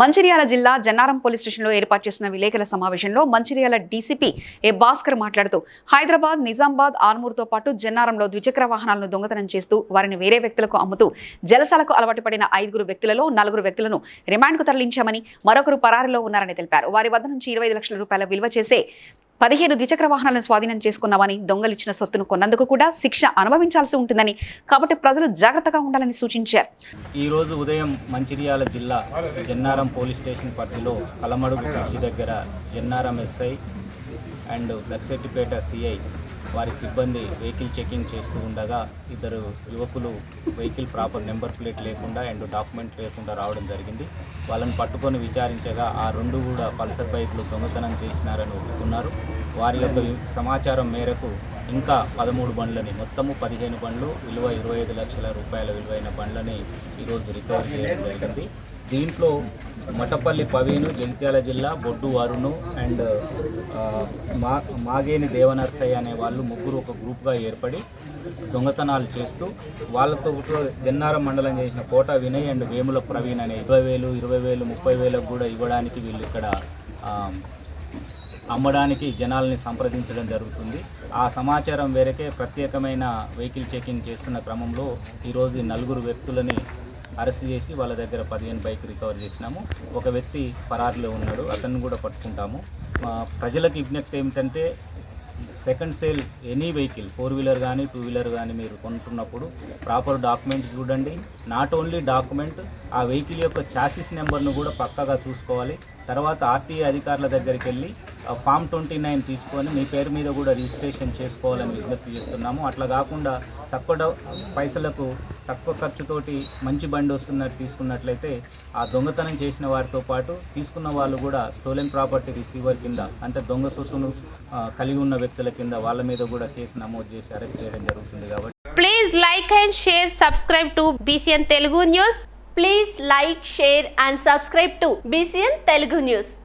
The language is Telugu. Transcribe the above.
మంచిర్యాల జిల్లా జన్నారం పోలీస్ స్టేషన్లో ఏర్పాటు చేసిన విలేకరుల సమావేశంలో మంచిర్యాల డీసీపీ ఏ భాస్కర్ మాట్లాడుతూ హైదరాబాద్ నిజామాబాద్ ఆర్మూర్తో పాటు జన్నారంలో ద్విచక్ర వాహనాలను దొంగతనం చేస్తూ వారిని వేరే వ్యక్తులకు అమ్ముతూ జలసాలకు అలవాటు పడిన ఐదుగురు వ్యక్తులలో నలుగురు వ్యక్తులను రిమాండ్కు తరలించామని మరొకరు పరారిలో ఉన్నారని తెలిపారు. వారి వద్ద నుంచి ఇరవై లక్షల రూపాయల విలువ చేసే పదిహేను ద్విచక్ర వాహనాలను స్వాధీనం చేసుకున్నామని దొంగలిచ్చిన సొత్తును కొన్నందుకు కూడా శిక్ష అనుభవించాల్సి ఉంటుందని కాబట్టి ప్రజలు జాగ్రత్తగా ఉండాలని సూచించారు. ఈరోజు ఉదయం మంచిర్యాల జిల్లా జన్నారం పోలీస్ స్టేషన్ పరిధిలో కలమడుగు బ్రిడ్జి దగ్గర NRM SI and Luxettipet CI వారి సిబ్బంది వెహికల్ చెకింగ్ చేస్తూ ఉండగా ఇద్దరు యువకులు వెహికల్ ప్రాపర్ నెంబర్ ప్లేట్ లేకుండా అండ్ డాక్యుమెంట్ లేకుండా రావడం జరిగింది. వాళ్ళని పట్టుకొని విచారించగా ఆ రెండు కూడా పల్సర్ బైక్లు దొంగతనం చేసినారని ఒప్పుకున్నారు. వారి యొక్క సమాచారం మేరకు ఇంకా పదమూడు బండ్లని మొత్తము పదిహేను బండ్లు విలువ ఇరవై ఐదు లక్షల రూపాయల విలువైన బండ్లని ఈరోజు రికవర్ చేయడం జరిగింది. దీంట్లో మటపల్లి పవీను జగిత్యాల జిల్లా బొడ్డు వరుణు అండ్ మా మాగేని దేవనర్సయ్య అనే వాళ్ళు ముగ్గురు ఒక గ్రూప్గా ఏర్పడి దొంగతనాలు చేస్తూ వాళ్ళతో జన్నారం మండలం చేసిన కోట వినయ్ అండ్ వేముల ప్రవీణ్ అనే ఇరవై వేలు ఇరవై వేలు ముప్పై వేలకు కూడా ఇవ్వడానికి వీళ్ళు ఇక్కడ అమ్మడానికి జనాల్ని సంప్రదించడం జరుగుతుంది. ఆ సమాచారం వేరకే ప్రత్యేకమైన వెహికల్ చెకింగ్ చేస్తున్న క్రమంలో ఈరోజు నలుగురు వ్యక్తులని అరెస్ట్ చేసి వాళ్ళ దగ్గర పదిహేను బైక్ రికవర్ చేసినాము. ఒక వ్యక్తి పరారిలో ఉన్నాడు. అతన్ని కూడా పట్టుకుంటాము. ప్రజలకు విజ్ఞప్తి ఏమిటంటే second sale any vehicle four wheeler కానీ టూ వీలర్ కానీ మీరు కొనుక్కున్నప్పుడు ప్రాపర్ డాక్యుమెంట్స్ చూడండి. నాట్ ఓన్లీ డాక్యుమెంట్ ఆ వెహికల్ యొక్క చాసిస్ నెంబర్ను కూడా పక్కగా చూసుకోవాలి. తర్వాత ఆర్టీఏ అధికారుల దగ్గరికి వెళ్ళి ఫామ్ ట్వంటీ నైన్ తీసుకొని మీ పేరు మీద కూడా రిజిస్ట్రేషన్ చేసుకోవాలని విజ్ఞప్తి చేస్తున్నాము. అట్లా కాకుండా తక్కువ పైసలకు తక్కువ ఖర్చుతోటి మంచి బండి వస్తున్నట్టు తీసుకున్నట్లయితే ఆ దొంగతనం చేసిన వారితో పాటు తీసుకున్న వాళ్ళు కూడా స్టోలెన్ ప్రాపర్టీ రిసీవర్ కింద అంటే దొంగ సొత్తును కలిగి ఉన్న వ్యక్తుల కింద వాళ్ళ మీద కూడా కేసు నమోదు చేసి అరెస్ట్ చేయడం జరుగుతుంది కాబట్టి. Please like and share subscribe to BCN Telugu news please like share and subscribe to BCN Telugu news